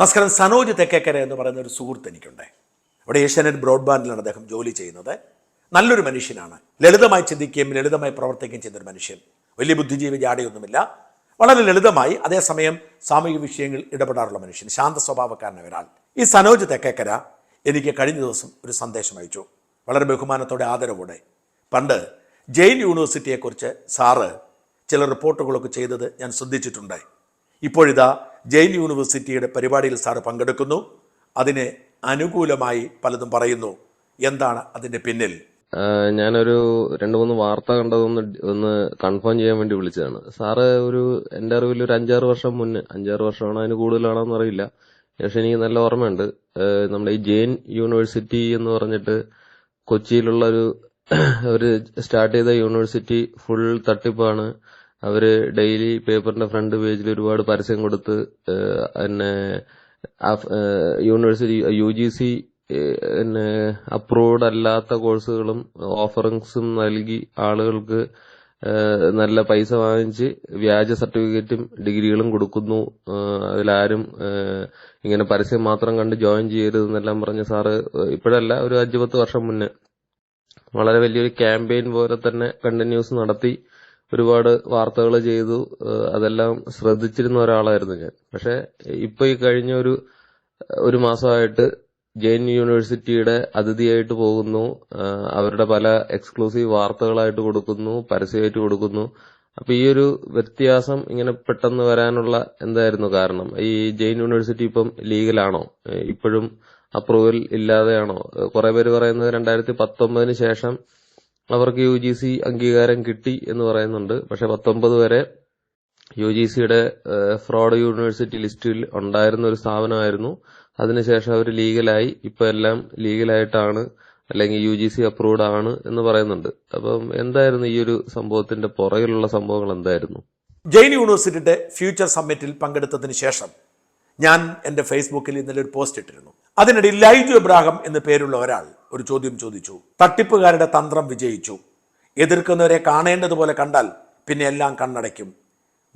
നമസ്കാരം. സനോജ് തെക്കേക്കര എന്ന് പറയുന്ന ഒരു സുഹൃത്ത് എനിക്കുണ്ട്. അവിടെ ഏഷ്യാനെറ്റ് ബ്രോഡ്ബാൻഡിലാണ് അദ്ദേഹം ജോലി ചെയ്യുന്നത്. നല്ലൊരു മനുഷ്യനാണ്. ലളിതമായി ചിന്തിക്കുകയും ലളിതമായി പ്രവർത്തിക്കുകയും ചെയ്യുന്നൊരു മനുഷ്യൻ. വലിയ ബുദ്ധിജീവി ജാടിയൊന്നുമില്ല. വളരെ ലളിതമായി അതേസമയം സാമൂഹിക വിഷയങ്ങൾ ഇടപെടാറുള്ള മനുഷ്യൻ. ശാന്ത സ്വഭാവക്കാരനായ ഒരാൾ. ഈ സനോജ് തെക്കേക്കര എനിക്ക് കഴിഞ്ഞ ദിവസം ഒരു സന്ദേശം അയച്ചു. വളരെ ബഹുമാനത്തോടെ ആദരവോടെ. പണ്ട് ജെയിൻ യൂണിവേഴ്സിറ്റിയെക്കുറിച്ച് സാറ് ചില റിപ്പോർട്ടുകളൊക്കെ ചെയ്തത് ഞാൻ ശ്രദ്ധിച്ചിട്ടുണ്ട്. ഇപ്പോഴിതാ ജെയിൻ യൂണിവേഴ്സിറ്റിയുടെ പരിപാടിയിൽ സാർ പങ്കെടുക്കുന്നു. അതിന് അനുകൂലമായി പലതും പറയുന്നു. എന്താണ് അതിന്റെ പിന്നിൽ? ഞാനൊരു രണ്ട് മൂന്ന് വാർത്ത കണ്ടതൊന്ന് ഒന്ന് കൺഫേം ചെയ്യാൻ വേണ്ടി വിളിച്ചതാണ്. സാറ് ഒരു എന്റെ അറിവിൽ ഒരു അഞ്ചാറ് വർഷം മുന്നേ അഞ്ചാറ് വർഷമാണോ അതിന് കൂടുതലാണോ എന്നറിയില്ല പക്ഷെ എനിക്ക് നല്ല ഓർമ്മയുണ്ട്. നമ്മുടെ ഈ ജെയിൻ യൂണിവേഴ്സിറ്റി എന്ന് പറഞ്ഞിട്ട് കൊച്ചിയിലുള്ള ഒരു ഒരു സ്റ്റാർട്ട് ചെയ്ത യൂണിവേഴ്സിറ്റി ഫുൾ തട്ടിപ്പാണ്. അവർ ഡെയിലി പേപ്പറിന്റെ ഫ്രണ്ട് പേജിൽ ഒരുപാട് പരസ്യം കൊടുത്ത് പിന്നെ യൂണിവേഴ്സിറ്റി യു ജി സി പിന്നെ അപ്രൂവ്ഡ് അല്ലാത്ത കോഴ്സുകളും ഓഫറിങ്സും നൽകി ആളുകൾക്ക് നല്ല പൈസ വാങ്ങിച്ച് വ്യാജ സർട്ടിഫിക്കറ്റും ഡിഗ്രികളും കൊടുക്കുന്നു. അതിലാരും ഇങ്ങനെ പരസ്യം മാത്രം കണ്ട് ജോയിൻ ചെയ്യരുത് എന്നെല്ലാം പറഞ്ഞ സാറ് ഇപ്പോഴല്ല ഒരു അഞ്ചു പത്ത് വർഷം മുന്നേ. വളരെ വലിയൊരു ക്യാമ്പയിൻ പോലെ തന്നെ കണ്ടിന്യൂസ് നടത്തി. ഒരുപാട് വാർത്തകൾ ചെയ്തു. അതെല്ലാം ശ്രദ്ധിച്ചിരുന്ന ഒരാളായിരുന്നു ഞാൻ. പക്ഷെ ഇപ്പൊ ഈ കഴിഞ്ഞ ഒരു ഒരു മാസമായിട്ട് ജെയിൻ യൂണിവേഴ്സിറ്റിയുടെ അതിഥിയായിട്ട് പോകുന്നു. അവരുടെ പല എക്സ്ക്ലൂസീവ് വാർത്തകളായിട്ട് കൊടുക്കുന്നു പരസ്യമായിട്ട് കൊടുക്കുന്നു. അപ്പൊ ഈ ഒരു വ്യത്യാസം ഇങ്ങനെ പെട്ടെന്ന് വരാനുള്ള എന്തായിരുന്നു കാരണം? ഈ ജെയിൻ യൂണിവേഴ്സിറ്റി ഇപ്പം ലീഗലാണോ? ഇപ്പോഴും അപ്രൂവൽ ഇല്ലാതെയാണോ? കുറെ പേര് പറയുന്നത് രണ്ടായിരത്തി പത്തൊമ്പതിന് ശേഷം അവർക്ക് യു ജി സി അംഗീകാരം കിട്ടി എന്ന് പറയുന്നുണ്ട്. പക്ഷെ പത്തൊമ്പത് വരെ യു ജി സിയുടെ ഫ്രോഡ് യൂണിവേഴ്സിറ്റി ലിസ്റ്റിൽ ഉണ്ടായിരുന്ന ഒരു സ്ഥാപനമായിരുന്നു. അതിനുശേഷം അവർ ലീഗലായി. ഇപ്പൊ എല്ലാം ലീഗലായിട്ടാണ് അല്ലെങ്കിൽ യു ജി സി അപ്രൂവ്ഡ് ആണ് എന്ന് പറയുന്നുണ്ട്. അപ്പം എന്തായിരുന്നു ഈ ഒരു സംഭവത്തിന്റെ പുറകിലുള്ള സംഭവങ്ങൾ എന്തായിരുന്നു? ജെയിൻ യൂണിവേഴ്സിറ്റിയുടെ ഫ്യൂച്ചർ സമ്മിറ്റിൽ പങ്കെടുത്തതിന് ശേഷം ഞാൻ എന്റെ ഫേസ്ബുക്കിൽ ഇന്നലെ ഒരു പോസ്റ്റ് ഇട്ടിരുന്നു. അതിനിടയിൽ ലൈജു എബ്രാഹം എന്ന പേരുള്ള ഒരാൾ ഒരു ചോദ്യം ചോദിച്ചു. തട്ടിപ്പുകാരുടെ തന്ത്രം വിജയിച്ചു. എതിർക്കുന്നവരെ കാണേണ്ടതുപോലെ കണ്ടാൽ പിന്നെ എല്ലാം കണ്ണടയ്ക്കും.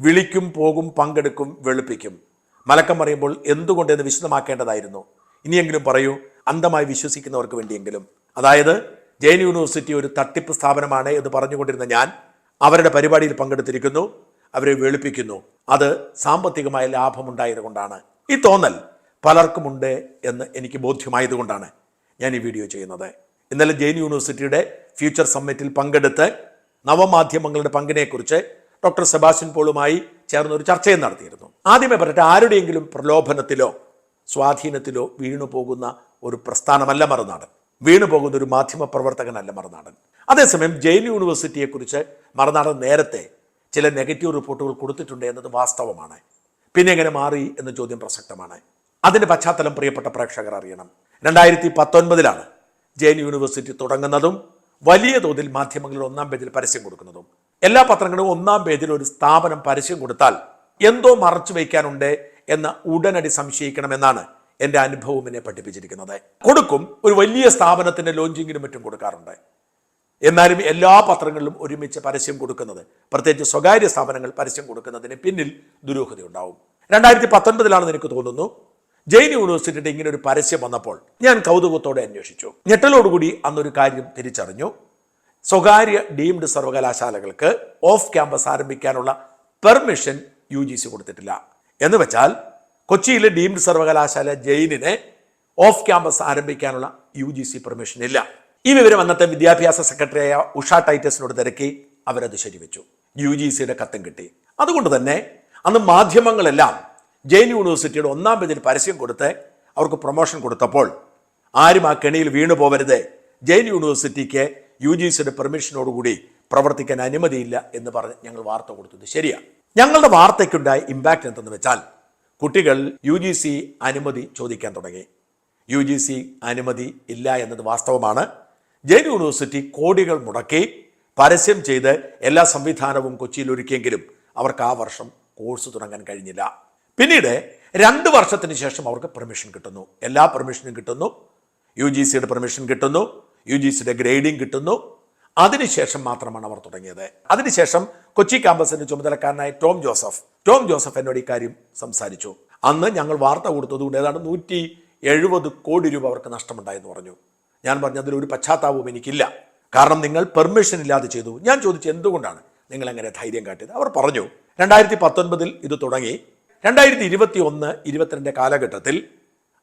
വിളിക്കും പോകും പങ്കെടുക്കും വെളുപ്പിക്കും. മലക്കം പറയുമ്പോൾ എന്തുകൊണ്ടെന്ന് വിശദമാക്കേണ്ടതായിരുന്നു. ഇനിയെങ്കിലും പറയൂ അന്ധമായി വിശ്വസിക്കുന്നവർക്ക് വേണ്ടിയെങ്കിലും. അതായത് ജെയിൻ യൂണിവേഴ്സിറ്റി ഒരു തട്ടിപ്പ് സ്ഥാപനമാണ് എന്ന് പറഞ്ഞുകൊണ്ടിരുന്ന ഞാൻ അവരുടെ പരിപാടിയിൽ പങ്കെടുത്തിരിക്കുന്നു അവരെ വെളുപ്പിക്കുന്നു. അത് സാമ്പത്തികമായ ലാഭമുണ്ടായതുകൊണ്ടാണ് ഈ തോന്നൽ പലർക്കുമുണ്ട് എന്ന് എനിക്ക് ബോധ്യമായതുകൊണ്ടാണ് ഞാൻ ഈ വീഡിയോ ചെയ്യുന്നത്. ഇന്നലെ ജെയിൻ യൂണിവേഴ്സിറ്റിയുടെ ഫ്യൂച്ചർ സമ്മിറ്റിൽ പങ്കെടുത്ത് നവമാധ്യമങ്ങളുടെ പങ്കിനെക്കുറിച്ച് ഡോക്ടർ സെബാസ്റ്റ്യൻ പോളുമായി ചേർന്ന് ഒരു ചർച്ചയും നടത്തിയിരുന്നു. ആദ്യമേ പറയട്ടെ ആരുടെയെങ്കിലും പ്രലോഭനത്തിലോ സ്വാധീനത്തിലോ വീണു പോകുന്ന ഒരു പ്രസ്ഥാനമല്ല മറുനാടൻ. വീണു പോകുന്ന ഒരു മാധ്യമ പ്രവർത്തകനല്ല മറുനാടൻ. അതേസമയം ജെയിൻ യൂണിവേഴ്സിറ്റിയെക്കുറിച്ച് മറുനാടൻ നേരത്തെ ചില നെഗറ്റീവ് റിപ്പോർട്ടുകൾ കൊടുത്തിട്ടുണ്ട് എന്നത് വാസ്തവമാണ്. പിന്നെ എങ്ങനെ മാറി എന്ന ചോദ്യം പ്രസക്തമാണ്. അതിന്റെ പശ്ചാത്തലം പ്രിയപ്പെട്ട പ്രേക്ഷകർ അറിയണം. രണ്ടായിരത്തി പത്തൊൻപതിലാണ് ജെയിൻ യൂണിവേഴ്സിറ്റി തുടങ്ങുന്നതും വലിയ തോതിൽ മാധ്യമങ്ങളിൽ ഒന്നാം പേജിൽ പരസ്യം കൊടുക്കുന്നതും. എല്ലാ പത്രങ്ങളും ഒന്നാം പേജിൽ ഒരു സ്ഥാപനം പരസ്യം കൊടുത്താൽ എന്തോ മറച്ചു വയ്ക്കാനുണ്ട് എന്ന് ഉടനടി സംശയിക്കണമെന്നാണ് എന്റെ അനുഭവം എന്നെ പഠിപ്പിച്ചിരിക്കുന്നത്. കൊടുക്കും ഒരു വലിയ സ്ഥാപനത്തിന്റെ ലോഞ്ചിങ്ങിനും മറ്റും കൊടുക്കാറുണ്ട്. എന്നാലും എല്ലാ പത്രങ്ങളിലും ഒരുമിച്ച് പരസ്യം കൊടുക്കുന്നത് പ്രത്യേകിച്ച് സ്വകാര്യ സ്ഥാപനങ്ങൾ പരസ്യം കൊടുക്കുന്നതിന് പിന്നിൽ ദുരൂഹതയുണ്ടാവും. രണ്ടായിരത്തി പത്തൊൻപതിലാണെന്ന് എനിക്ക് തോന്നുന്നു ജെയിൻ യൂണിവേഴ്സിറ്റിയുടെ ഇങ്ങനെ ഒരു പരസ്യം വന്നപ്പോൾ ഞാൻ കൗതുകത്തോടെ അന്വേഷിച്ചു. ഞെട്ടലോടുകൂടി അന്നൊരു കാര്യം തിരിച്ചറിഞ്ഞു. സ്വകാര്യ ഡീംഡ് സർവകലാശാലകൾക്ക് ഓഫ് ക്യാമ്പസ് ആരംഭിക്കാനുള്ള പെർമിഷൻ യു ജി സി കൊടുത്തിട്ടില്ല. എന്ന് വെച്ചാൽ കൊച്ചിയിലെ ഡീംഡ് സർവകലാശാല ജെയിനിനെ ഓഫ് ക്യാമ്പസ് ആരംഭിക്കാനുള്ള യു ജി സി പെർമിഷൻ ഇല്ല. ഈ വിവരം അന്നത്തെ വിദ്യാഭ്യാസ സെക്രട്ടറിയായ ഉഷ ടൈറ്റസിനോട് തിരക്കി അവരത് ശരിവെച്ചു. യു ജി സിയുടെ കത്തും കിട്ടി. അതുകൊണ്ട് തന്നെ അന്ന് മാധ്യമങ്ങളെല്ലാം ജെയിൻ യൂണിവേഴ്സിറ്റിയുടെ ഒന്നാം പേജിൽ പരസ്യം കൊടുത്ത് അവർക്ക് പ്രൊമോഷൻ കൊടുത്തപ്പോൾ ആരും ആ കെണിയിൽ വീണു പോവരുത്. ജെയിൻ യൂണിവേഴ്സിറ്റിക്ക് യു ജി സിയുടെ പെർമിഷനോടുകൂടി പ്രവർത്തിക്കാൻ അനുമതിയില്ല എന്ന് പറഞ്ഞ് ഞങ്ങൾ വാർത്ത കൊടുത്തത് ശരിയാണ് ഞങ്ങളുടെ വാർത്തയ്ക്കുണ്ടായ ഇമ്പാക്റ്റ് എന്തെന്ന് വെച്ചാൽ കുട്ടികൾ യു ജി സി അനുമതി ചോദിക്കാൻ തുടങ്ങി. യു ജി സി അനുമതി ഇല്ല എന്നത് വാസ്തവമാണ്. ജെയിൻ യൂണിവേഴ്സിറ്റി കോടികൾ മുടക്കി പരസ്യം ചെയ്ത് എല്ലാ സംവിധാനവും കൊച്ചിയിൽ ഒരുക്കിയെങ്കിലും അവർക്ക് ആ വർഷം കോഴ്സ് തുടങ്ങാൻ കഴിഞ്ഞില്ല. പിന്നീട് രണ്ട് വർഷത്തിന് ശേഷം അവർക്ക് പെർമിഷൻ കിട്ടുന്നു. എല്ലാ പെർമിഷനും കിട്ടുന്നു. യു ജി സിയുടെ പെർമിഷൻ കിട്ടുന്നു. യു ജി സിയുടെ ഗ്രേഡിംഗ് കിട്ടുന്നു. അതിനുശേഷം മാത്രമാണ് അവർ തുടങ്ങിയത്. അതിനുശേഷം കൊച്ചി ക്യാമ്പസിന്റെ ചുമതലക്കാരനായ ടോം ജോസഫ്. ടോം ജോസഫ് എന്നോട് ഇക്കാര്യം സംസാരിച്ചു. അന്ന് ഞങ്ങൾ വാർത്ത കൊടുത്തതുകൊണ്ട് ഏതാണ്ട് നൂറ്റി എഴുപത് കോടി രൂപ അവർക്ക് നഷ്ടമുണ്ടായെന്ന് പറഞ്ഞു. ഞാൻ പറഞ്ഞു അതിലൊരു പശ്ചാത്താപവും എനിക്കില്ല. കാരണം നിങ്ങൾ പെർമിഷൻ ഇല്ലാതെ ചെയ്തു. ഞാൻ ചോദിച്ചു എന്തുകൊണ്ടാണ് നിങ്ങൾ അങ്ങനെ ധൈര്യം കാട്ടിയത്? അവർ പറഞ്ഞു രണ്ടായിരത്തി പത്തൊൻപതിൽ ഇത് തുടങ്ങി. രണ്ടായിരത്തി ഇരുപത്തി ഒന്ന് ഇരുപത്തിരണ്ട് കാലഘട്ടത്തിൽ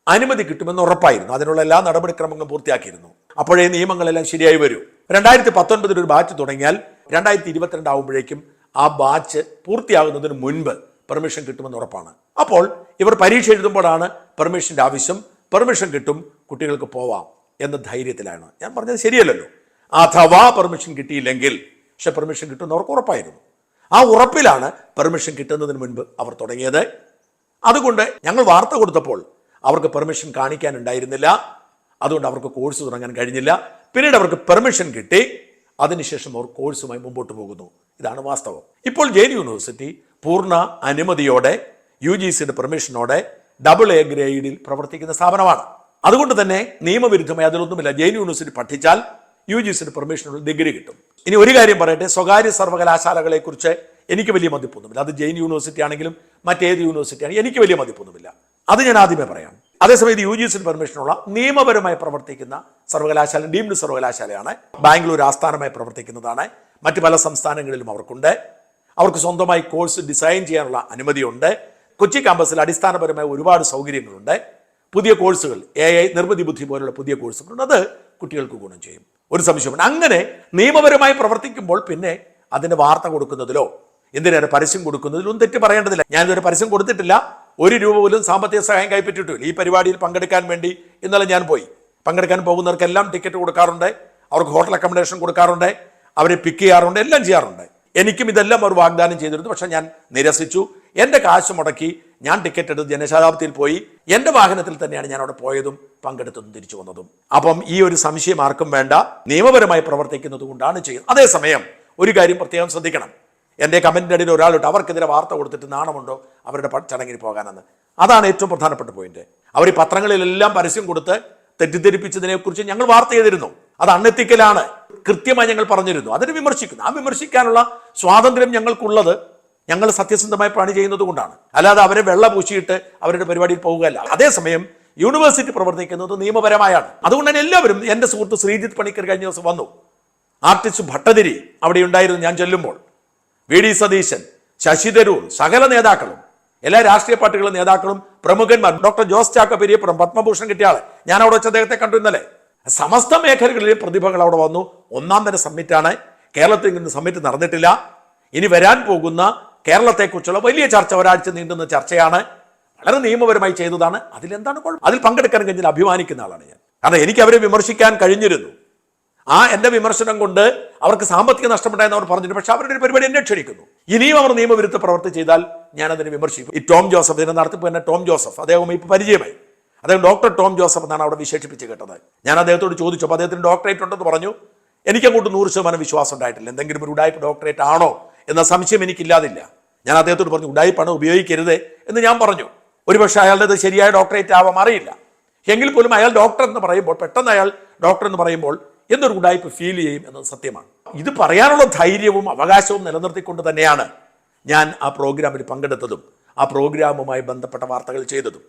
അനുമതി കിട്ടുമെന്ന് ഉറപ്പായിരുന്നു. അതിനുള്ള എല്ലാ നടപടിക്രമങ്ങളും പൂർത്തിയാക്കിയിരുന്നു. അപ്പോഴേ നിയമങ്ങളെല്ലാം ശരിയായി വരൂ. രണ്ടായിരത്തി പത്തൊൻപതിൽ ഒരു ബാച്ച് തുടങ്ങിയാൽ രണ്ടായിരത്തി ഇരുപത്തിരണ്ട് ആകുമ്പോഴേക്കും ആ ബാച്ച് പൂർത്തിയാകുന്നതിന് മുൻപ് പെർമിഷൻ കിട്ടുമെന്ന് ഉറപ്പാണ്. അപ്പോൾ ഇവർ പരീക്ഷ എഴുതുമ്പോഴാണ് പെർമിഷന്റെ ആവശ്യം. പെർമിഷൻ കിട്ടും കുട്ടികൾക്ക് പോവാം എന്ന ധൈര്യത്തിലാണ്. ഞാൻ പറഞ്ഞത് ശരിയല്ലല്ലോ. അഥവാ പെർമിഷൻ കിട്ടിയില്ലെങ്കിൽ പക്ഷെ പെർമിഷൻ കിട്ടുമെന്ന് അവർക്ക് ഉറപ്പായിരുന്നു. ആ ഉറപ്പിലാണ് പെർമിഷൻ കിട്ടുന്നതിന് മുൻപ് അവർ തുടങ്ങിയത്. അതുകൊണ്ട് ഞങ്ങൾ വാർത്ത കൊടുത്തപ്പോൾ അവർക്ക് പെർമിഷൻ കാണിക്കാനുണ്ടായിരുന്നില്ല അതുകൊണ്ട് അവർക്ക് കോഴ്സ് തുടങ്ങാൻ കഴിഞ്ഞില്ല. പിന്നീട് അവർക്ക് പെർമിഷൻ കിട്ടി. അതിനുശേഷം അവർ കോഴ്സുമായി മുമ്പോട്ട് പോകുന്നു. ഇതാണ് വാസ്തവം. ഇപ്പോൾ ജെയിൻ യൂണിവേഴ്സിറ്റി പൂർണ അനുമതിയോടെ യു ജി സിയുടെ പെർമിഷനോടെ ഡബിൾ എ ഗ്രേഡിൽ പ്രവർത്തിക്കുന്ന സ്ഥാപനമാണ്. അതുകൊണ്ട് തന്നെ നിയമവിരുദ്ധമായി അതിലൊന്നുമില്ല. ജെയിൻ യൂണിവേഴ്സിറ്റി പഠിച്ചാൽ യു ജി സിന്റെ പെർമിഷനുള്ള ഡിഗ്രി കിട്ടും. ഇനി ഒരു കാര്യം പറയട്ടെ സ്വകാര്യ സർവകലാശാലകളെ കുറിച്ച് എനിക്ക് വലിയ മതിപ്പൊന്നുമില്ല. അത് ജെയിൻ യൂണിവേഴ്സിറ്റി ആണെങ്കിലും മറ്റേത് യൂണിവേഴ്സിറ്റി ആണെങ്കിലും എനിക്ക് വലിയ മതിപ്പൊന്നുമില്ല. അത് ഞാൻ ആദ്യമേ പറയാം. അതേസമയത്ത് യു ജി സിന് പെർമിഷനുള്ള നിയമപരമായി പ്രവർത്തിക്കുന്ന സർവകലാശാല ഡീംഡ് സർവകലാശാലയാണ്. ബാംഗ്ലൂർ ആസ്ഥാനമായി പ്രവർത്തിക്കുന്നതാണ്. മറ്റ് പല സംസ്ഥാനങ്ങളിലും അവർക്കുണ്ട്. അവർക്ക് സ്വന്തമായി കോഴ്സ് ഡിസൈൻ ചെയ്യാനുള്ള അനുമതിയുണ്ട്. കൊച്ചി ക്യാമ്പസിൽ അടിസ്ഥാനപരമായ ഒരുപാട് സൗകര്യങ്ങളുണ്ട്. പുതിയ കോഴ്സുകൾ എ ഐ നിർമ്മിതി ബുദ്ധി പോലുള്ള പുതിയ കോഴ്സുകളുണ്ട്. അത് കുട്ടികൾക്ക് ഗുണം ചെയ്യും. ഒരു സംശയമുണ്ട് അങ്ങനെ നിയമപരമായി പ്രവർത്തിക്കുമ്പോൾ പിന്നെ അതിന് വാർത്ത കൊടുക്കുന്നതിലോ എന്തിനേറെ പരസ്യം കൊടുക്കുന്നതിലും തെറ്റ് പറയേണ്ടതില്ല. ഞാനിതൊരു പരസ്യം കൊടുത്തിട്ടില്ല. ഒരു രൂപ പോലും സാമ്പത്തിക സഹായം കൈപ്പറ്റിയിട്ടില്ല. ഈ പരിപാടിയിൽ പങ്കെടുക്കാൻ വേണ്ടി ഇന്നലെ ഞാൻ പോയി. പങ്കെടുക്കാൻ പോകുന്നവർക്കെല്ലാം ടിക്കറ്റ് കൊടുക്കാറുണ്ട്. അവർക്ക് ഹോട്ടൽ അക്കോമഡേഷൻ കൊടുക്കാറുണ്ട്. അവരെ പിക്ക് ചെയ്യാറുണ്ട്. എല്ലാം ചെയ്യാറുണ്ട്. എനിക്കും ഇതെല്ലാം അവർ വാഗ്ദാനം ചെയ്തിരുന്നു. പക്ഷേ ഞാൻ നിരസിച്ചു. എന്റെ കാശ് മുടക്കി ഞാൻ ടിക്കറ്റ് എടുത്ത് ജനശതാബ്ദിയിൽ പോയി എന്റെ വാഹനത്തിൽ തന്നെയാണ് ഞാൻ അവിടെ പോയതും പങ്കെടുത്തതും തിരിച്ചു വന്നതും. അപ്പം ഈ ഒരു സംശയം ആർക്കും വേണ്ട. നിയമപരമായി പ്രവർത്തിക്കുന്നത് കൊണ്ടാണ് ചെയ്യുന്നത്. അതേസമയം ഒരു കാര്യം പ്രത്യേകം ശ്രദ്ധിക്കണം. എന്റെ കമന്റിന്റെ ഇടയിൽ ഒരാളിട്ട് അവർക്കെതിരെ വാർത്ത കൊടുത്തിട്ട് നാണമുണ്ടോ അവരുടെ ചടങ്ങിൽ പോകാനെന്ന്. അതാണ് ഏറ്റവും പ്രധാനപ്പെട്ട പോയിന്റ്. അവർ ഈ പത്രങ്ങളിലെല്ലാം പരസ്യം കൊടുത്ത് തെറ്റിദ്ധരിപ്പിച്ചതിനെക്കുറിച്ച് ഞങ്ങൾ വാർത്ത ചെയ്തിരുന്നു. അത് അണ്ണെത്തിക്കലാണ് കൃത്യമായി ഞങ്ങൾ പറഞ്ഞിരുന്നു. അതിനെ വിമർശിക്കുന്നു. ആ വിമർശിക്കാനുള്ള സ്വാതന്ത്ര്യം ഞങ്ങൾക്കുള്ളത് ഞങ്ങൾ സത്യസന്ധമായി പണി ചെയ്യുന്നത് കൊണ്ടാണ്. അല്ലാതെ അവരെ വെള്ള പൂശിയിട്ട് അവരുടെ പരിപാടിയിൽ പോവുകയല്ല. അതേസമയം യൂണിവേഴ്സിറ്റി പ്രവർത്തിക്കുന്നത് നിയമപരമായാണ്. അതുകൊണ്ട് തന്നെ എല്ലാവരും എന്റെ സുഹൃത്ത് ശ്രീജിത്ത് പണിക്കർ കഴിഞ്ഞ ദിവസം വന്നു. ആർട്ടിസ്റ്റ് ഭട്ടതിരി അവിടെ ഉണ്ടായിരുന്നു ഞാൻ ചെല്ലുമ്പോൾ. വി ഡി സതീശൻ ശശി തരൂർ സകല നേതാക്കളും എല്ലാ രാഷ്ട്രീയ പാർട്ടികളും നേതാക്കളും പ്രമുഖന്മാർ ഡോക്ടർ ജോസ് ചാക്ക പെരിയപ്പുറം പത്മഭൂഷൺ കിട്ടിയ ആൾ. ഞാൻ അവിടെ വെച്ച് അദ്ദേഹത്തെ കണ്ടു ഇന്നലെ. സമസ്ത മേഖലകളിലെ പ്രതിഭകൾ അവിടെ വന്നു. ഒന്നാം തരം സമ്മിറ്റാണ്. കേരളത്തിൽ ഇങ്ങനെ സമ്മിറ്റ് നടന്നിട്ടില്ല. ഇനി വരാൻ പോകുന്ന കേരളത്തെക്കുറിച്ചുള്ള വലിയ ചർച്ച ഒരാഴ്ച നീണ്ടുന്ന ചർച്ചയാണ്. വളരെ നിയമപരമായി ചെയ്തതാണ്. അതിലെന്താണ് കുഴപ്പം? അതിൽ പങ്കെടുക്കാൻ കഴിഞ്ഞാൽ അഭിമാനിക്കുന്ന ആളാണ് ഞാൻ. കാരണം എനിക്ക് അവരെ വിമർശിക്കാൻ കഴിഞ്ഞിരുന്നു. ആ എന്റെ വിമർശനം കൊണ്ട് അവർക്ക് സാമ്പത്തിക നഷ്ടമുണ്ടായെന്ന് അവർ പറഞ്ഞിട്ട് പക്ഷെ അവരുടെ ഒരു പരിപാടി എന്നെ ക്ഷണിക്കുന്നു. ഇനിയും അവർ നിയമവിരുദ്ധ പ്രവർത്തി ചെയ്താൽ ഞാൻ അതിനെ വിമർശിക്കും. ഈ ടോം ജോസഫ് ഇതിനെ നടത്തിപ്പ് തന്നെ ടോം ജോസഫ്. അദ്ദേഹം ഇപ്പൊ പരിചയമായി. അദ്ദേഹം ഡോക്ടർ ടോം ജോസഫ് എന്നാണ് അവിടെ വിശേഷിപ്പിച്ച് കേട്ടത്. ഞാൻ അദ്ദേഹത്തോട് ചോദിച്ചു അപ്പോൾ അദ്ദേഹത്തിന് ഡോക്ടറേറ്റ് ഉണ്ടെന്ന് പറഞ്ഞു. എനിക്കങ്ങോട്ട് നൂറ് ശതമാനം വിശ്വാസം ഉണ്ടായിട്ടില്ല. എന്തെങ്കിലും ഒരു ഉടായ്പ ഡോക്ടറേറ്റ് ആണോ? എന്ന സംശയം എനിക്കില്ലാതില്ല. ഞാൻ അദ്ദേഹത്തോട് പറഞ്ഞു ഉടായ്പാണ് ഉപയോഗിക്കരുത് എന്ന് ഞാൻ പറഞ്ഞു. ഒരുപക്ഷെ അയാളുടെ ശരിയായ ഡോക്ടറേറ്റ് ആവാൻ അറിയില്ല എങ്കിൽ പോലും അയാൾ ഡോക്ടർ എന്ന് പറയുമ്പോൾ പെട്ടെന്ന് അയാൾ ഡോക്ടർ എന്ന് പറയുമ്പോൾ എന്തൊരു ഉടായ്പ ഫീൽ ചെയ്യും എന്നത് സത്യമാണ്. ഇത് പറയാനുള്ള ധൈര്യവും അവകാശവും നിലനിർത്തിക്കൊണ്ട് തന്നെയാണ് ഞാൻ ആ പ്രോഗ്രാമിൽ പങ്കെടുത്തതും ആ പ്രോഗ്രാമുമായി ബന്ധപ്പെട്ട വാർത്തകൾ ചെയ്തതും.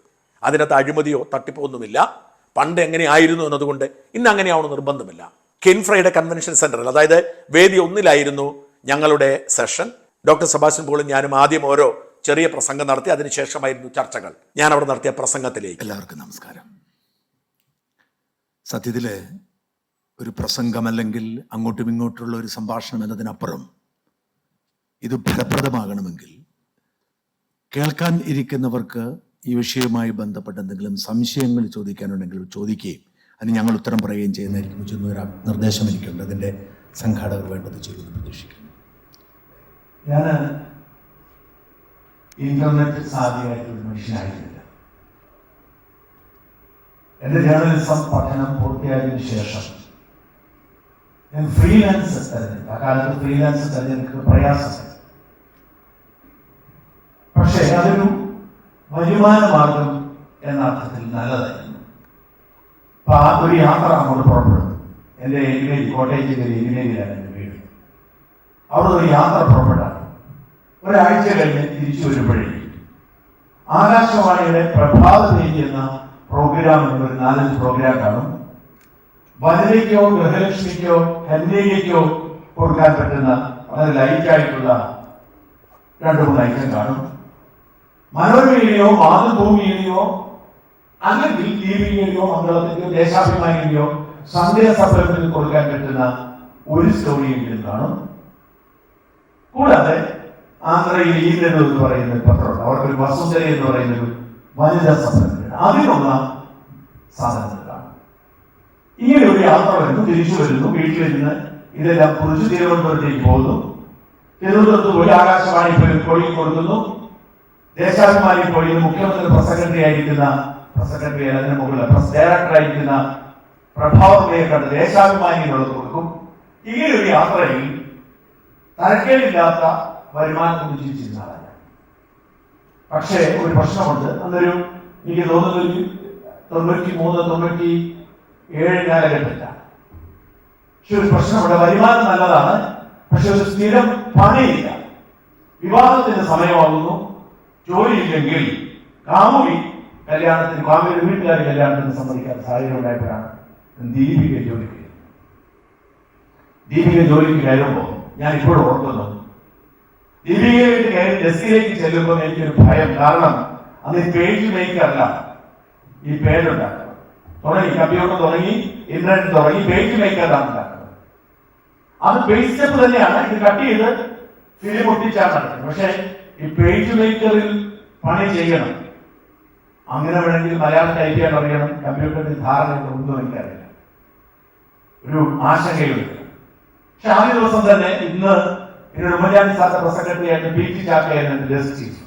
അതിനകത്ത് അഴിമതിയോ തട്ടിപ്പോ ഒന്നുമില്ല. പണ്ട് എങ്ങനെ എങ്ങനെയായിരുന്നു എന്നതുകൊണ്ട് ഇന്ന് അങ്ങനെയാവണം നിർബന്ധമില്ല. കെൻഫ്രയുടെ കൺവെൻഷൻ സെന്ററിൽ അതായത് വേദി ഒന്നിലായിരുന്നു ഞങ്ങളുടെ സെഷൻ. ഡോക്ടർ സെബാസ്റ്റ്യൻ പോളും ഞാനും ആദ്യം ഓരോ ചെറിയ പ്രസംഗം നടത്തി അതിനുശേഷമായിരുന്നു ചർച്ചകൾ. ഞാൻ അവിടെ നടത്തിയ പ്രസംഗത്തിലേക്ക്. എല്ലാവർക്കും നമസ്കാരം. സത്യത്തിൽ ഒരു പ്രസംഗം അല്ലെങ്കിൽ അങ്ങോട്ടും ഇങ്ങോട്ടുള്ള ഒരു സംഭാഷണം എന്നതിനപ്പുറം ഇത് ഫലപ്രദമാകണമെങ്കിൽ കേൾക്കാൻ ഇരിക്കുന്നവർക്ക് ഈ വിഷയവുമായി ബന്ധപ്പെട്ട എന്തെങ്കിലും സംശയങ്ങൾ ചോദിക്കാനുണ്ടെങ്കിൽ ചോദിക്കുകയും അതിന് ഞങ്ങൾ ഉത്തരം പറയുകയും ചെയ്യുന്നതായിരിക്കും നിർദ്ദേശം എനിക്കുണ്ട്. അതിന്റെ സംഘാടകർ വേണ്ടത് ചെയ്യുമെന്ന് പ്രതീക്ഷിക്കുന്നു. ഞാൻ ഇന്റർനെറ്റ് സാധ്യമായിട്ടുള്ള മനുഷ്യനായിരുന്നില്ല എന്റെ ജേർണലിസം പഠനം പൂർത്തിയായതിനു ശേഷം ഞാൻ ഫ്രീലാൻസ് തെരഞ്ഞെടുക്കും ആ കാലത്ത് ഫ്രീലാൻസ് തെരഞ്ഞെടുക്കുന്ന പ്രയാസമായി. പക്ഷേ അതൊരു വരുമാന മാർഗം എന്ന അർത്ഥത്തിൽ നല്ലതായിരുന്നു. അപ്പൊ ആ ഒരു യാത്ര അങ്ങോട്ട് പുറപ്പെടുന്നു. എന്റെ എലിമേലി കോട്ടയം ജില്ലയിലെ എലിമേലിയിലാണ് എന്റെ വീട്. അവിടെ ഒരു യാത്ര പുറപ്പെട്ടാണ് ഒരാഴ്ച കഴിഞ്ഞ് തിരിച്ചു വരുമ്പോഴേ ആകാശവാണിയുടെ പ്രഭാത പേജ് എന്ന പ്രോഗ്രാം ഒരു നാലഞ്ച് പ്രോഗ്രാം കാണും. വനിതയ്ക്കോ ഗൃഹലക്ഷ്മിക്കോ കന്യകയ്ക്കോ കൊടുക്കാൻ പറ്റുന്ന വളരെ ലൈറ്റായിട്ടുള്ള രണ്ടു മൂന്ന് ഐറ്റം കാണും. മനോരമയിലെയോ മാതൃഭൂമിയിലെയോ അല്ലെങ്കിൽ ദീപികയിലെയോ മംഗളത്തിന്റെയോ ദേശാഭിമാനിയിലെയോ സന്ദേശ സഫലത്തിൽ കൊടുക്കാൻ പറ്റുന്ന ഒരു സ്റ്റോറിയെങ്കിലും കാണും. കൂടാതെ ആന്ധ്രയിൽ ഈരനു എന്ന് പറയുന്ന പത്രമുണ്ട്. അവർക്കൊരു വസുന്ധര എന്ന് പറയുന്ന ഒരു വനിതാ സഫലമുണ്ട് അതിനുള്ള സാധനങ്ങളാണ് ഇങ്ങനെ ഒരു യാത്ര വരുന്നു തിരിച്ചു വരുന്നു വീട്ടിലിരുന്ന് ഇതെല്ലാം കുറിച്ച് തിരുവനന്തപുരത്തേക്ക് പോകുന്നു. തിരുവനന്തപുരത്ത് പോയി ആകാശവാണി പോയി കൊടി കൊടുക്കുന്നു. ദേശാഭിമാനി പോയി മുഖ്യമന്ത്രി പ്രസ് സെക്രട്ടറി ആയിരിക്കുന്ന പ്രസ് അതിന് മുകളിൽ പ്രസ് ഡയറക്ടർ ആയിരിക്കുന്ന പ്രഭാവത്തെ കണ്ട് ദേശാഭിമാനികളുള്ളത് കൊടുക്കും. ഇങ്ങനെ ഒരു യാത്രയിൽ തരക്കേടില്ലാത്ത വരുമാനം ജീവിച്ചിരുന്ന ആളാണ് പക്ഷേ ഒരു പ്രശ്നമുണ്ട്. അന്നൊരു എനിക്ക് തോന്നുന്നത് ഒരു തൊണ്ണൂറ്റി മൂന്ന് തൊണ്ണൂറ്റി ഏഴ് കാലഘട്ടത്തിലാണ്. പക്ഷെ ഒരു പ്രശ്നമുണ്ട്. വരുമാനം നല്ലതാണ്. പക്ഷെ ഒരു സ്ഥിരം പണിയില്ല. വിവാഹത്തിന്റെ സമയമാകുന്നു. ജോലിയില്ലെങ്കിൽ കാമുകി കല്യാണത്തിന് കാമുകി വീട്ടുകാർ കല്യാണത്തിന് സമ്മതിക്കാൻ സാഹചര്യം ഉണ്ടായപ്പോഴാണ് ദീപിക ജോലിക്ക്. ദീപിക ജോലിക്ക് കയറുമ്പോൾ ഞാൻ ഇപ്പോഴും ഓർക്കുന്നു ദീപികയിലേക്ക് കയറി ഡെസ്കിലേക്ക് ചെല്ലുമ്പോൾ എനിക്കൊരു ഭയം. കാരണം അന്ന് പേജ് മേക്കറല്ല ഈ പേരുണ്ടാക്കുന്നത് തുടങ്ങി കമ്പ്യൂട്ടർ തുടങ്ങി ഇന്റർനെറ്റ് തുടങ്ങി പേജ് മേക്കറാണ് ഉണ്ടാക്കുന്നത്. അത് പേജ് സ്റ്റെപ്പ് തന്നെയാണ്. ഇത് കട്ട് ചെയ്ത് ഫിലിം ഒട്ടിച്ചാണ് നടക്കുന്നത്. പക്ഷേ ഈ പേജ് മേക്കറിൽ പണി ചെയ്യണം. അങ്ങനെ വേണമെങ്കിൽ മലയാളം ടൈപ്പ് ചെയ്യാൻ അറിയണം കമ്പ്യൂട്ടറിന്റെ ധാരണ ഒന്നും എനിക്കറിയില്ല. ഒരു ആശങ്കയുണ്ട് പക്ഷെ ആദ്യ ദിവസം തന്നെ ഇന്ന് എന്നോട് ഉമ്മൻചാണ്ടി സാറിന്റെ പ്രസ് സെക്രട്ടറി ആയിരുന്നു പി ടി ചാക്കയായിരുന്നു ഡെസ്ക് ചീഫ്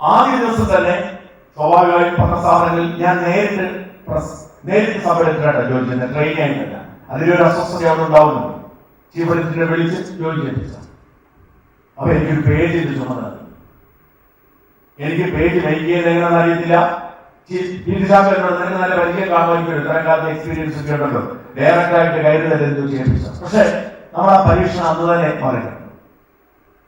ആദ്യ ദിവസം തന്നെ സ്വാഭാവികമായും പത്രസ്ഥാപനങ്ങളിൽ ഞാൻ നേരിട്ട് പ്രസ് നേരിട്ട് സഭ എഡിറ്ററായിട്ടാണ് ജോലി ട്രെയിനിങ് ആയിട്ടല്ല. അതിലൊരു അസ്വസ്ഥത അവിടെ ഉണ്ടാവുന്നുണ്ട് ചീഫ് എഡിറ്ററെ വിളിച്ച് ജോലി ചെയ്യിപ്പിച്ച. അപ്പൊ എനിക്കൊരു പേജ് ഇത് ചുമതല എനിക്ക് പേജ് വൈകിയത് എങ്ങനെയാണെന്ന് അറിയത്തില്ല. നിനക്ക് നല്ല പരിചയം കാണുമായിരിക്കും. ഇത്രയും കാലത്തെ എക്സ്പീരിയൻസ് ഒക്കെ ഉണ്ടല്ലോ. ഡയറക്റ്റ് കയറി തരുന്നു ചെയ്യിപ്പിച്ച. പക്ഷെ നമ്മൾ ആ പരീക്ഷണം അന്ന് തന്നെ മറികടന്നു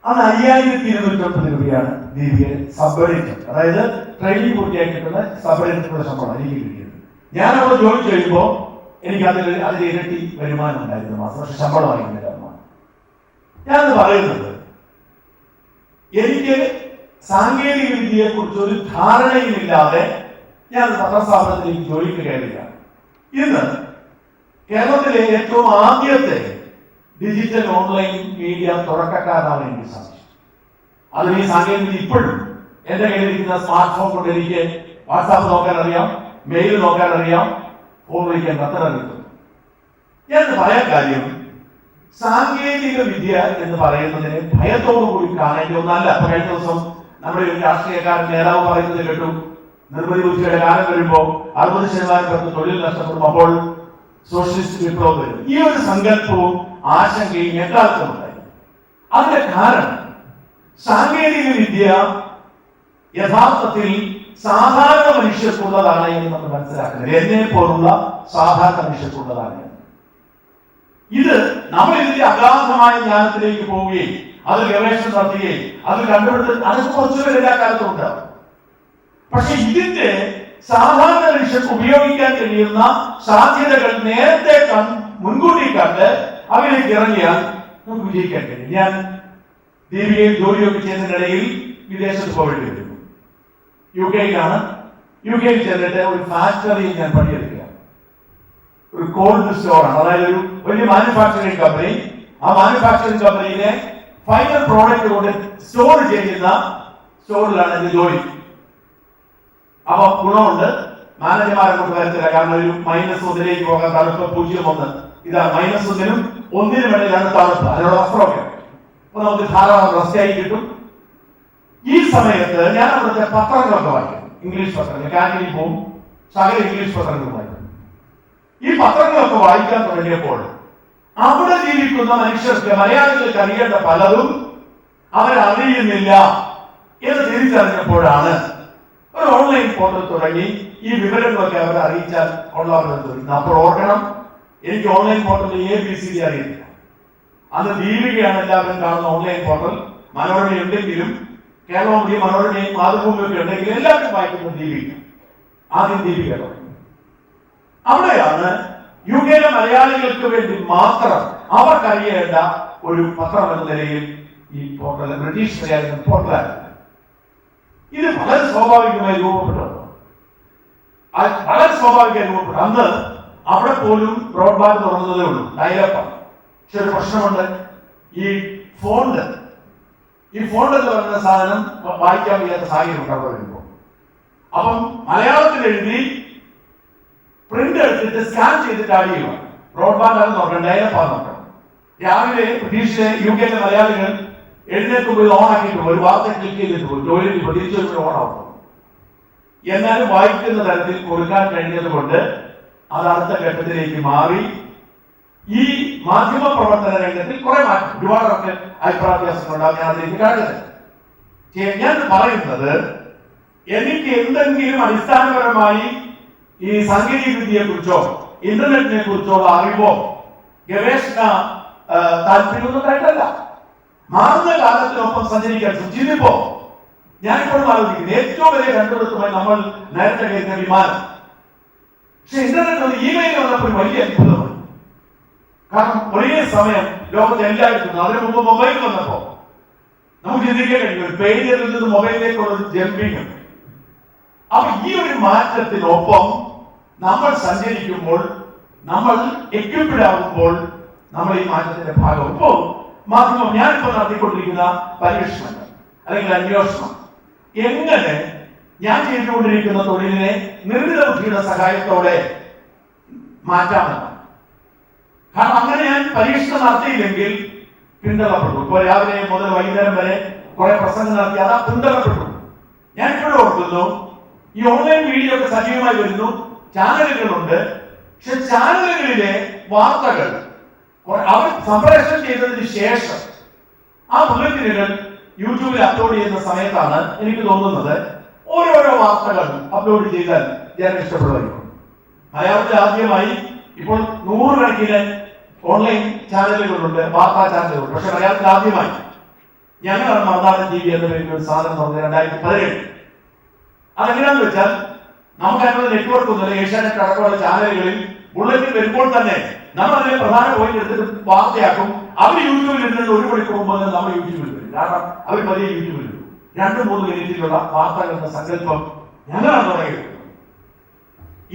അന്ന് അയ്യായിരത്തി ഇരുന്നൂറ്റൊമ്പത് രൂപയാണ് ദീപിക സബ് അതായത് ട്രെയിനിങ് പൂർത്തിയാക്കിയിട്ടുള്ള സബ് എഡിറ്ററുടെ ശമ്പളം എനിക്ക് കിട്ടിയത്. ഞാൻ അവിടെ ജോലി ചെയ്യുമ്പോൾ എനിക്ക് അതിൽ അതിൽ ഇരട്ടി വരുമാനം ഉണ്ടായിരുന്നു മാസം. പക്ഷെ ശമ്പളം വാങ്ങിക്കുന്നില്ല ഞാനത് പറയുന്നത് എനിക്ക് സാങ്കേതിക വിദ്യയെ കുറിച്ച് ഒരു ധാരണയുമില്ലാതെ ഞാൻ പത്രസ്ഥാപനത്തിലേക്ക് ജോലിക്ക് കയറില്ല ഇന്ന് കേരളത്തിലെ ഏറ്റവും ആദ്യത്തെ ഡിജിറ്റൽ ഓൺലൈൻ മീഡിയ തുടക്കക്കാരനാണ് എനിക്ക് സാധിച്ചത് അതിന് ഈ സാങ്കേതിക ഇപ്പോഴും എന്റെ കയ്യിലിരിക്കുന്ന സ്മാർട്ട് ഫോൺ കൊണ്ട് എനിക്ക് വാട്സാപ്പ് നോക്കാൻ അറിയാം മെയിൽ നോക്കാൻ അറിയാം ഫോൺ വിളിക്കാൻ അത്ര കിട്ടും. ഞാൻ പറയാൻ കാര്യം സാങ്കേതിക വിദ്യ എന്ന് പറയുന്നതിനെ ഭയത്തോടു കൂടി കാണേണ്ട ഒന്നല്ല. അപ്പൊ കഴിഞ്ഞ ദിവസം നമ്മുടെ ഒരു രാഷ്ട്രീയക്കാരൻ നേതാവ് പറയുന്നത് കേട്ടു. നിർമ്മിതി ബുദ്ധിയുടെ കാലം വരുമ്പോ അറുപത് ശതമാനം പേർക്ക് തൊഴിൽ നഷ്ടപ്പെടും. അപ്പോൾ സോഷ്യലിസ്റ്റ് വിപ്ലവം വരും. ഈ ഒരു സങ്കല്പവും ആശങ്കയും യഥാർത്ഥമുണ്ടായി അതിന്റെ കാരണം സാങ്കേതിക വിദ്യ യഥാർത്ഥത്തിൽ സാധാരണ മനുഷ്യർക്കുള്ളതാണ് എന്ന് നമ്മൾ മനസ്സിലാക്കുന്നത്. എന്നെ പോലുള്ള സാധാരണ മനുഷ്യർക്കുള്ളതാണ്. ഇത് നമ്മൾ ഇതിന്റെ അഗാധമായ ജ്ഞാനത്തിലേക്ക് പോവുകയും അത് ഗവേഷണം നടത്തുകയും അത് കണ്ടുപിടുത്ത അതൊക്കെ കുറച്ചുപേർ എല്ലാ കാലത്തും ഉണ്ടാവും പക്ഷെ ഇതിന്റെ സാധാരണ മനുഷ്യർക്ക് ഉപയോഗിക്കാൻ കഴിയുന്ന സാധ്യതകൾ നേരത്തെ മുൻകൂട്ടി കണ്ട് അവയിലേക്ക് ഇറങ്ങിയാൽ നമുക്ക് വിജയിക്കാൻ കഴിയും. ഞാൻ ദീപികയിൽ ജോലിയൊക്കെ ചെയ്യുന്നതിനിടയിൽ വിദേശത്ത് പോകേണ്ടി വരുന്നു യു കെയിലാണ് യു കെയിൽ ചെന്നിട്ട് ഒരു ഫാക്ടറിയിൽ ഞാൻ പണിയെടുക്കുക. ഒരു കോൾഡ് സ്റ്റോറാണ് അതായത് ഒരു വലിയ മാനുഫാക്ചറിംഗ് കമ്പനി ആ മാനുഫാക്ചറിംഗ് കമ്പനിയിലെ ഫൈനൽ പ്രോഡക്റ്റ് കൊണ്ട് സ്റ്റോർ ചെയ്യുന്ന സ്റ്റോറിലാണ് എന്റെ ജോലി. അപ്പൊ ഗുണമുണ്ട്. മാനേജർമാരെ കൊണ്ട് വരത്തില്ല. കാരണം ഒരു മൈനസ് ഒന്നിലേക്ക് പോകാൻ തണുപ്പ് പൂജ്യം ഒന്ന്. ഇതാ മൈനസ് ഒന്നിനും ഒന്നിനും ഇടയിലാണ് തണുപ്പ്. അതിനുള്ള വസ്ത്രമൊക്കെ. അപ്പൊ നമുക്ക് ധാരാളം റസ്റ്റായി കിട്ടും. ഈ സമയത്ത് ഞാൻ അവിടുത്തെ പത്രങ്ങളൊക്കെ വായിക്കും. ഇംഗ്ലീഷ് പത്രങ്ങൾ. കാന്റീനിൽ പോകും സകല ഇംഗ്ലീഷ് പത്രങ്ങൾ വായിക്കും. ഈ പത്രങ്ങളൊക്കെ വായിക്കാൻ തുടങ്ങിയപ്പോൾ അവിടെ ജീവിക്കുന്ന മനുഷ്യർക്ക് മലയാളികൾക്ക് അറിയേണ്ട പലതും അവരറിയുന്നില്ല എന്ന് തിരിച്ചറിഞ്ഞപ്പോഴാണ് ഒരു ഓൺലൈൻ പോർട്ടൽ തുടങ്ങി ഈ വിവരങ്ങളൊക്കെ അവരെ അറിയിച്ചാൽ കൊള്ളാമെന്ന് തോന്നുന്നു. അപ്പോൾ ഓർക്കണം എനിക്ക് ഓൺലൈൻ പോർട്ടലിൽ എ ബി സി ഡി അറിയത്തില്ല അന്ന് ദീപികയാണ് എല്ലാവരും കാണുന്ന ഓൺലൈൻ പോർട്ടൽ മനോരമ ഉണ്ടെങ്കിലും കേരളവും മനോരമയും മാതൃഭൂമിയൊക്കെ ഉണ്ടെങ്കിൽ എല്ലാവരും വായിക്കുന്നത് ദീപിക. ആദ്യം ദീപിക അവിടെയാണ് യു കെയിലെ മലയാളികൾക്ക് വേണ്ടി മാത്രം അവർക്കറിയേണ്ട ഒരു പത്രം എന്ന നിലയിൽ ഈ പോർട്ടൽ ബ്രിട്ടീഷ് മലയാളികൾ പോർട്ടലായിരുന്നു ഇത് വളരെ സ്വാഭാവികമായി രൂപപ്പെട്ടത് അത് വളരെ സ്വാഭാവികമായി രൂപപ്പെട്ടു. അന്ന് അവിടെ പോലും ബ്രോഡ്ബാൻഡ് തുറന്നതേ ഉള്ളൂ. പക്ഷെ ഒരു പ്രശ്നമുണ്ട്. ഈ ഫോണ്ട് ഈ ഫോണ്ട് എന്ന് പറയുന്ന സാധനം വായിക്കാൻ വയ്യാത്ത സാഹചര്യം ഉണ്ട് വരുമ്പോൾ അപ്പം മലയാളത്തിൽ എഴുതി പ്രിന്റ് എടുത്തിട്ട് സ്കാൻ ചെയ്തിട്ട് ചെയ്യുക ബ്രോഡ്ബാൻഡ് ആണ് നോക്കണം ഡയലപ്പാണ് നോക്കണം. രാവിലെ പ്രതീക്ഷിച്ച് യു കെയിലെ മലയാളികൾ എഴുന്നേൽക്കുമ്പോൾ ഇത് ഓൺ ആക്കിയിട്ട് ഒരു വാർത്ത ക്ലിക്ക് ചെയ്തിട്ട് പോകും ജോലിയിൽ ഓൺ ആവും എന്നാലും വായിക്കുന്ന തരത്തിൽ കൊടുക്കാൻ കഴിഞ്ഞത് കൊണ്ട് അത് അടുത്ത ഘട്ടത്തിലേക്ക് മാറി. ഈ മാധ്യമ പ്രവർത്തന രംഗത്തിൽ കുറെ മാറ്റം. ഒരുപാടൊക്കെ അഭിപ്രായ വ്യത്യാസങ്ങളുണ്ടാകും ഞാൻ അതിലേക്ക് കാണുന്നത് ഞാൻ പറയുന്നത് എനിക്ക് എന്തെങ്കിലും അടിസ്ഥാനപരമായി ഈ സാങ്കേതിക വിദ്യയെ കുറിച്ചോ ഇന്റർനെറ്റിനെ കുറിച്ചോ അറിവോ ഗവേഷണ താല്പര്യമൊന്നും ഉണ്ടായിട്ടല്ല മാറുന്ന കാലത്തിനൊപ്പം സഞ്ചരിക്കാൻ ചിന്തിപ്പോ ഞാനിപ്പോഴും ആലോചിക്കുന്നു. ഏറ്റവും വലിയ കണ്ടുപിടുത്തമായി നമ്മൾ നേരത്തെ കേൾക്കുന്ന വിമാനം. പക്ഷെ ഇന്റർനെറ്റ് വന്ന് ഇമെയിൽ വന്നപ്പോൾ വലിയ അത്ഭുതമാണ്. കാരണം ഒരേ സമയം ലോകത്തെ എല്ലായിടത്തും അതിനു മുമ്പ് മൊബൈൽ വന്നപ്പോ നമുക്ക് ചിന്തിക്കാൻ കഴിയും ഒരു പേജിൽ നിന്ന് മൊബൈലിലേക്കുള്ള ഒരു ജമ്പിങ് അപ്പൊ ഈ ഒരു മാറ്റത്തിനൊപ്പം നമ്മൾ സഞ്ചരിക്കുമ്പോൾ നമ്മൾ എക്വിപ്ഡ് ആകുമ്പോൾ നമ്മൾ ഈ മാറ്റത്തിന്റെ ഭാഗം. ഇപ്പോ മാധ്യമം ഞാനിപ്പോ നടത്തിക്കൊണ്ടിരിക്കുന്ന പരീക്ഷണങ്ങൾ അല്ലെങ്കിൽ അന്വേഷണം എങ്ങനെ ഞാൻ ചെയ്തുകൊണ്ടിരിക്കുന്ന തൊഴിലിനെ നിർമ്മിത ബുദ്ധിയുടെ സഹായത്തോടെ മാറ്റാമെന്നാണ്. കാരണം അങ്ങനെ ഞാൻ പരീക്ഷണം നടത്തിയില്ലെങ്കിൽ പിന്തള്ളപ്പെട്ടു ഇപ്പോൾ രാവിലെ മുതൽ വൈകുന്നേരം വരെ കുറെ പ്രസംഗം നടത്തി അതാ പിന്തള്ളപ്പെട്ടു ഞാൻ ഇപ്പോഴും ഓർക്കുന്നു ഈ ഓൺലൈൻ മീഡിയ ഒക്കെ സജീവമായി വരുന്നു ചാനലുകളുണ്ട്. പക്ഷെ ചാനലുകളിലെ വാർത്തകൾ അവർ സംപ്രേഷണം ചെയ്തതിന് ശേഷം ആ ബുള്ളറ്റിനുകൾ യൂട്യൂബിൽ അപ്ലോഡ് ചെയ്യുന്ന സമയത്താണ് എനിക്ക് തോന്നുന്നത് ഓരോരോ വാർത്തകൾ അപ്ലോഡ് ചെയ്താൽ ഞാൻ ഇഷ്ടപ്പെടുമായിരിക്കും. മലയാളത്തിൽ ആദ്യമായി ഇപ്പോൾ നൂറുകണക്കിന് ഓൺലൈൻ ചാനലുകളുണ്ട് വാർത്താ ചാനലുകളുണ്ട്. പക്ഷെ മലയാളത്തിൽ ആദ്യമായി ഞങ്ങളാണ് മറുനാടൻ ടി വി എന്ന പേരിൽ ഒരു സാധനം തുടങ്ങി രണ്ടായിരത്തി പതിനേഴ്. അതെങ്ങനെയാന്ന് വെച്ചാൽ നമുക്ക് അതിനുള്ള നെറ്റ്വർക്ക് ഒന്നുമില്ല ഏഷ്യാനെറ്റ് അടക്കമുള്ള ചാനലുകളിൽ ബുള്ളറ്റിൻ വരുമ്പോൾ തന്നെ നമ്മൾ അതിലെ പ്രധാന പോയിന്റ് എടുത്തിട്ട് വാർത്തയാക്കും. അവർ യൂട്യൂബിൽ ഇരുന്നത് ഒരു മണിക്കൂർ മുമ്പ് നമ്മൾ യൂട്യൂബിൽ വരും കാരണം അവർ പതിയെ യൂട്യൂബിൽ വരും രണ്ട് മൂന്ന് മിനിറ്റിലുള്ള വാർത്തകൾ എന്ന സങ്കല്പം ഞങ്ങളാണ് തുടങ്ങിയത്.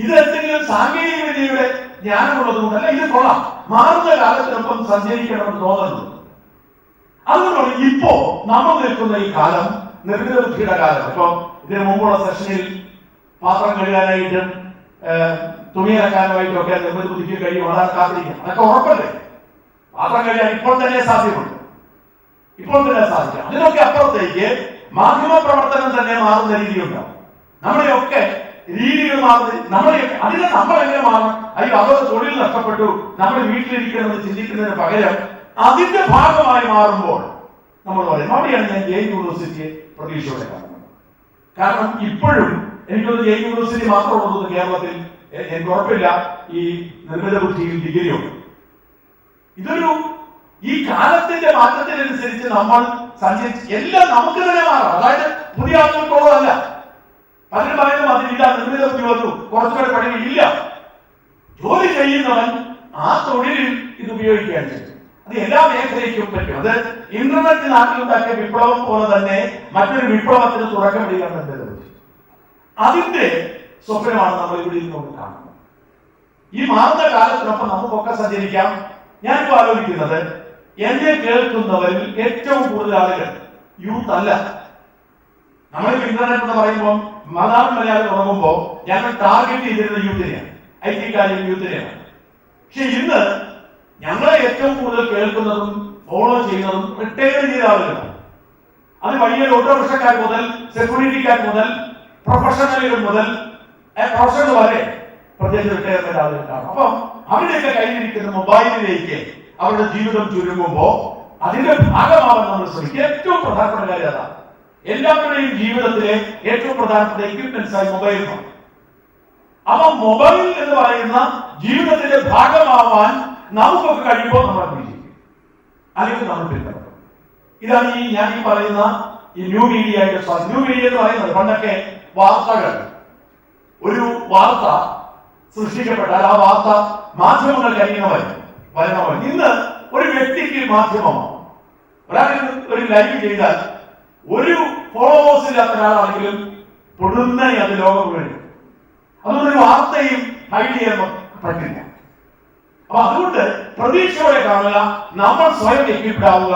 ഇത് എന്തെങ്കിലും സാങ്കേതിക വിദ്യയുടെ ജ്ഞാനമുള്ളത് കൊണ്ടല്ല ഇത് കൊള്ളാം. മാറുന്ന കാലത്തിനൊപ്പം സഞ്ചരിക്കണമെന്ന് തോന്നുന്നു അതുകൊണ്ടാണ് ഇപ്പോ നമ്മൾ നിൽക്കുന്ന ഈ കാലം നിർമ്മിത കാലം. ഇപ്പൊ ഇതിനു മുമ്പുള്ള സെഷനിൽ പാത്രം കഴുകാനായിട്ടും തുണി അലക്കാനുമായിട്ടും ഒക്കെ നിർമ്മിത ബുദ്ധിക്ക് കഴിയും അതാണ് കാത്തിരിക്കുക. അതൊക്കെ ഉറപ്പല്ലേ? മാത്രം കഴിയാൻ ഇപ്പോൾ തന്നെ സാധ്യമുണ്ട്. ഇപ്പോൾ തന്നെ സാധിക്കാം. അതിനൊക്കെ അപ്പുറത്തേക്ക് മാധ്യമ പ്രവർത്തനം തന്നെ മാറുന്ന രീതിയുണ്ടാവും. നമ്മുടെയൊക്കെ രീതികൾ മാറുന്നത് നമ്മളെ അതിനെ നമ്മൾ എങ്ങനെ മാറണം? അയ്യോ അവരുടെ തൊഴിൽ നഷ്ടപ്പെട്ടു നമ്മൾ വീട്ടിലിരിക്കണമെന്ന് ചിന്തിക്കുന്നതിന് പകരം അതിന്റെ ഭാഗമായി മാറുമ്പോൾ നമ്മൾ പറയും അവിടെയാണ് ഞാൻ ജെ യൂണിവേഴ്സിറ്റിയെ പ്രതീക്ഷയോടെ കാണുന്നത്. കാരണം ഇപ്പോഴും എനിക്കൊന്ന് ജെ യൂണിവേഴ്സിറ്റി മാത്രം ഉള്ളത് കേരളത്തിൽ. എനിക്ക് ഉറപ്പില്ല ഈ നിർമ്മിത ബുദ്ധിയിൽ ഡിഗ്രിയുണ്ട് ഇതൊരു ഈ കാലത്തിന്റെ മാറ്റത്തിനനുസരിച്ച് നമ്മൾ സഞ്ചരിച്ച് എല്ലാം നമുക്ക് തന്നെ മാറാം. അതായത് പുതിയ ആളുകൾക്കുള്ളതല്ല പലരും പറയുന്ന അതിലില്ല നിർമ്മിത ബുദ്ധി വന്നു. കുറച്ചുകൂടെ പഠിക്കും ഇല്ല. ജോലി ചെയ്യുന്നവൻ ആ തൊഴിലിൽ ഇത് ഉപയോഗിക്കാൻ അത് എല്ലാ മേഖലയ്ക്കും പറ്റും. അത് ഇന്റർനെറ്റ് നാട്ടിലുണ്ടാക്കിയ വിപ്ലവം പോലെ തന്നെ മറ്റൊരു വിപ്ലവത്തിന് തുടക്കമിടുകയാണ് നിർമ്മിത ബുദ്ധി അതിന്റെ സ്വപ്നമാണ് നമ്മൾ ഇവിടെ ഇരുന്നുകൊണ്ട് കാണുന്നത്. ഈ മാറുന്ന കാലത്തിനൊപ്പം നമുക്കൊക്കെ സഞ്ചരിക്കാം. ഞാനിപ്പോ ആലോചിക്കുന്നത് എന്നെ കേൾക്കുന്നവരിൽ ഏറ്റവും കൂടുതൽ ആളുകൾ യൂത്ത് അല്ല. നമ്മളിപ്പോ ഇന്റർനെറ്റ് എന്ന് പറയുമ്പോൾ മലയാളം മലയാളം തുടങ്ങുമ്പോൾ ഞങ്ങൾ ടാർഗറ്റ് ചെയ്തിരുന്ന യൂത്തിനെയാണ് ഐ ടി കാര്യം യൂത്തിനെയാണ് പക്ഷെ ഇന്ന് ഞങ്ങളെ ഏറ്റവും കൂടുതൽ കേൾക്കുന്നതും ഫോളോ ചെയ്യുന്നതും റിട്ടയർ ചെയ്ത ആളുകളാണ്. അത് വലിയ ഓട്ടോറിക്ഷക്കാർ മുതൽ സെക്യൂരിറ്റിക്കാർ മുതൽ പ്രൊഫഷണലുകൾ മുതൽ പ്രൊഫഷണൽ വരെ പ്രത്യേകിച്ച് റിട്ടയർമെന്റ് ആളുകൾക്കാണ് അപ്പം അവരുടെയൊക്കെ കയ്യിലിരിക്കുന്ന മൊബൈലിലേക്ക് അവരുടെ ജീവിതം ചുരുങ്ങുമ്പോൾ അതിന്റെ ഭാഗമാവാൻ നമ്മൾ ശ്രമിക്കുക. ഏറ്റവും പ്രധാനപ്പെട്ട കാര്യം അതാണ് എല്ലാവരുടെയും ജീവിതത്തിലെ ഏറ്റവും പ്രധാനപ്പെട്ട എക്യുപ്മെന്റ്സ് ആയി മൊബൈലാണ് അപ്പൊ മൊബൈൽ എന്ന് പറയുന്ന ജീവിതത്തിന്റെ ഭാഗമാവാൻ നമുക്കൊക്കെ കഴിയുമ്പോൾ നമ്മൾ അഭിനയിക്കും അല്ലെങ്കിൽ നമ്മൾ പിന്തുടരും. ഇതാണ് ഈ ഞാൻ ഈ പറയുന്ന ഈ ന്യൂ മീഡിയയുടെ ന്യൂ മീഡിയ എന്ന് പറയുന്നത് പണ്ടൊക്കെ വാർത്തകൾ. ഒരു വാർത്ത സൃഷ്ടിക്കപ്പെട്ടാൽ ആ വാർത്ത മാധ്യമങ്ങൾ കഴിഞ്ഞ വരുന്നവരും ഇന്ന് ഒരു വ്യക്തിക്ക് മാധ്യമമാണ് ഒരാൾ ഒരു ലൈവ് ചെയ്താൽ ഒരു ഫോളോവേഴ്സ് ഇല്ലാത്ത ഒരാളാണെങ്കിലും പൊടുന്ന അത് ലോകം വരും അതുകൊണ്ട് ഒരു വാർത്തയും ഹൈഡ് ചെയ്യാൻ പറ്റില്ല. അപ്പൊ അതുകൊണ്ട് പ്രതീക്ഷയോടെ കാണുക നമ്മൾ സ്വയം എക്വിപ്ഡ് ആവുക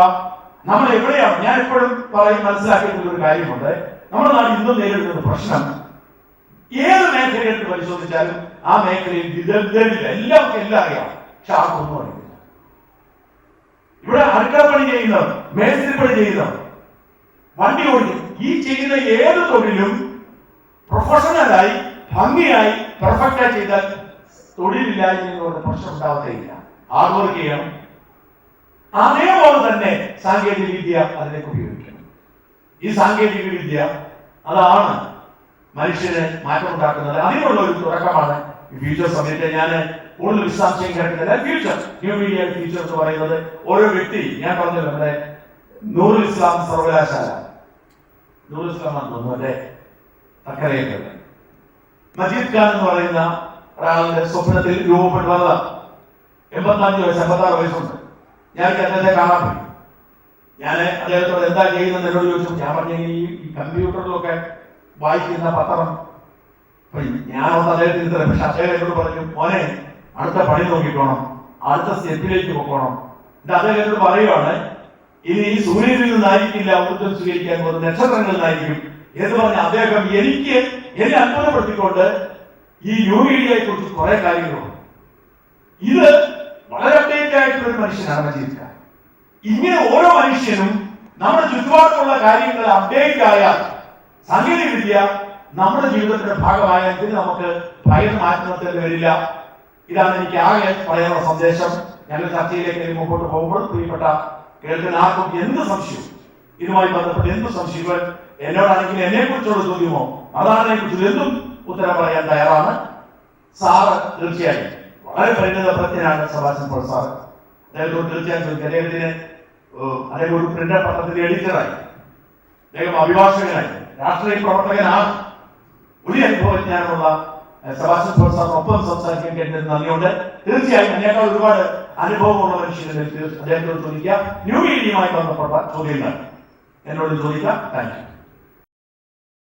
നമ്മൾ എവിടെയാണ് ഞാൻ എപ്പോഴും പറയും മനസ്സിലാക്കിയിട്ടുള്ള ഒരു കാര്യമുണ്ട്. നമ്മുടെ നാട് ഇന്നും നേരിടുന്ന പ്രശ്നം. ഏത് മേഖലയെടുത്ത് പരിശോധിച്ചാലും ആ മേഖലയിൽ വിദഗ്ധരില്ല. എല്ലാം എല്ലാം അറിയാം. പക്ഷെ ആർക്കൊന്നും അറിയില്ല. ഇവിടെ അടുക്കള പണി ചെയ്യുന്നവർ മേസ്ത്രി പണി ചെയ്യുന്ന വണ്ടി ഓടിക്കും. ഈ ചെയ്യുന്ന ഏത് തൊഴിലും പ്രൊഫഷണലായി ഭംഗിയായി പെർഫെക്റ്റായി ചെയ്താൽ തൊഴിലില്ലായ്മ പ്രശ്നം ഉണ്ടാവുകയില്ല. ആർ വർക്ക് ചെയ്യണം? അതേപോലെ തന്നെ സാങ്കേതിക വിദ്യ അതിലേക്ക് ഉപയോഗിക്കണം ഈ സാങ്കേതിക വിദ്യ അതാണ് മനുഷ്യന് മാറ്റമുണ്ടാക്കുന്നത്. അതിനുള്ള ഒരു തുടക്കമാണ് ഫ്യൂച്ചർ സമയത്ത് ഞാൻ കൂടുതൽ വിശദാംശം കേട്ടില്ല ഫ്യൂച്ചർ ന്യൂ മീഡിയ ഫ്യൂച്ചർ എന്ന് പറയുന്നത് ഓരോ വ്യക്തി ഞാൻ പറഞ്ഞു നമ്മുടെ നൂർ ഇസ്ലാം സർവകലാശാല. നൂർ ഇസ്ലാം തോന്നുന്നു അല്ലെ? തക്കരയൊക്കെ മജീദ് ഖാൻ എന്ന് പറയുന്ന ഒരാളുടെ സ്വപ്നത്തിൽ രൂപപ്പെട്ടത് എൺപത്തഞ്ച് വയസ്സ് എൺപത്താറ് വയസ്സുണ്ട്. ഞാൻ അദ്ദേഹത്തെ കാണാൻ പോയി. ഞാൻ അദ്ദേഹത്തോട് എന്താ ചെയ്യുന്നത് എന്നോട് ചോദിച്ചു. ഞാൻ പറഞ്ഞ ഈ കമ്പ്യൂട്ടറിലൊക്കെ വായിക്കുന്ന പത്രം. ഞാൻ ഒന്ന് അദ്ദേഹത്തിന് ഇത്ര പക്ഷെ അദ്ദേഹം എന്നോട് പറഞ്ഞു മോനെ അടുത്ത പണി നോക്കിക്കോണം അടുത്ത സ്റ്റെപ്പിലേക്ക് പോകണം. എന്നിട്ട് അദ്ദേഹം എന്നോട് പറയുവാണ് ഇനി ഈ സൂര്യനിൽ നിന്നായിരിക്കില്ല ഊർജം സ്വീകരിക്കാൻ പോകുന്നത്. നക്ഷത്രങ്ങളിൽ നിന്നായിരിക്കും. എന്ന് പറഞ്ഞ അദ്ദേഹം എനിക്ക് എന്നെ അത്ഭുതപ്പെടുത്തിക്കൊണ്ട് ഈ ന്യൂ മീഡിയയെ കുറിച്ച് കുറെ കാര്യങ്ങളുണ്ട്. ഇത് വളരെ അപ്ഡേറ്റ് ആയിട്ടുള്ള ഒരു മനുഷ്യനാണ് മജീദ് ഇങ്ങനെ ഓരോ മനുഷ്യനും നമ്മുടെ ചുറ്റുപാടുമുള്ള കാര്യങ്ങൾ അപ്ഡേറ്റ് ആയാൽ സാങ്കേതിക വിദ്യ നമ്മുടെ ജീവിതത്തിന്റെ ഭാഗമായ ഇതിന് നമുക്ക് ഭയം മാറ്റുന്നതിൽ വരില്ല? ഇതാണ് എനിക്ക് ആകെ പറയാനുള്ള സന്ദേശം. ഞങ്ങൾ ചർച്ചയിലേക്ക് മുമ്പോട്ട് പോകുമ്പോൾ പ്രിയപ്പെട്ട കേൾക്കുന്ന ആർക്കും എന്ത് സംശയവും? ഇതുമായി ബന്ധപ്പെട്ട് എന്ത് സംശയങ്ങൾ? എന്നോടാണെങ്കിൽ എന്നെ കുറിച്ചുള്ള ചോദ്യമോ അതാണ് കുറിച്ച് എന്തും ഉത്തരം പറയാൻ തയ്യാറാണ്. സാറ് തീർച്ചയായും വളരെ പരിണിതപ്രജ്ഞനാണ് സഭാഷൻ പോൾ സാർ അദ്ദേഹത്തോട് തീർച്ചയായും ചോദിക്കും അദ്ദേഹം ഒരു പ്രിന്റർ പത്രത്തിന്റെ എഡിറ്ററായി അദ്ദേഹം അഭിഭാഷകനായി. രാഷ്ട്രീയ പ്രവർത്തകനാണ്. ഒരു അനുഭവജ്ഞാനമുള്ള സഭാഷൻ പോൾ സാറിനൊപ്പം സംസാരിക്കാൻ കഴിഞ്ഞതിന് നന്ദിയുണ്ട് തീർച്ചയായും അതിനേക്കാൾ ഒരുപാട് അനുഭവമുള്ള മനുഷ്യരെ അദ്ദേഹത്തോട് ചോദിക്കുക ന്യൂ മീഡിയയുമായി ബന്ധപ്പെട്ട ചോദ്യങ്ങൾ എന്നോട് ചോദിക്കാം. Thank you.